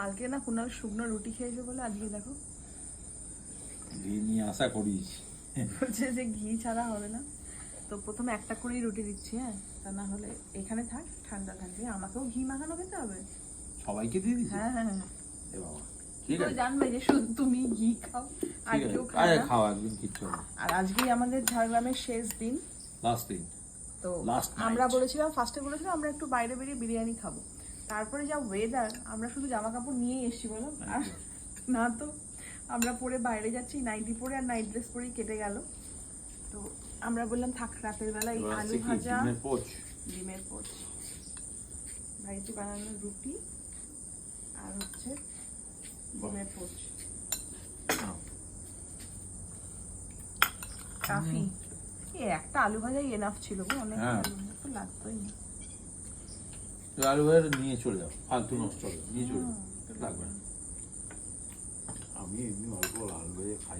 কালকে না কুনাল শুকনো রুটি খেয়েছে বলে আজকে দেখো। ঘি নিয়ে আশা করিস। বলছে যে ঘি ছাড়া হবে না। তো প্রথমে একটা করেই রুটি দিচ্ছি হ্যাঁ? তা না হলে এখানে থাক ঠান্ডা থাকবে আমাকেও ঘি মাখানো খেতে হবে। সবাইকে দিয়ে দিস হ্যাঁ হ্যাঁ হ্যাঁ। এ বাবা ঠিক আছে। জানবে যে শুধু তুমি ঘি খাও আর কেউ খায় না। খাও একদিন কিচ্ছু হবে আর আজকেই আমাদের ঝাড়গ্রামের শেষ দিন। লাস্ট দিন। তো আমরা বলেছিলাম ফার্স্টে বলেছিলাম আমরা একটু বাইরে বেরিয়ে বিরিয়ানি খাব। তারপরে যা ওয়েদার আমরা শুধু জামা কাপড় নিয়েই এসছি বলো। আর না তো আমরা পরে বাইরে যাচ্ছি নাইটি পরে আর নাইট ড্রেস পরেই কেটে গেল। তো আমরা বললাম থাক রাতের বেলা এই আলু ভাজা ডিমের পোচ। বাড়িতে বানানো রুটি আর হচ্ছে ডিমের পোচ। কাফি। একটা আলু ভাজাই এনাফ ছিল গো অনেক হ্যাঁ। লাগতোই না। তো আলু নিয়ে চলে যাও। ফালতু নষ্ট হবে নিয়ে চলে যাও। লাগবে না। আমি এমনি অল্প লাল ভেজে খাই।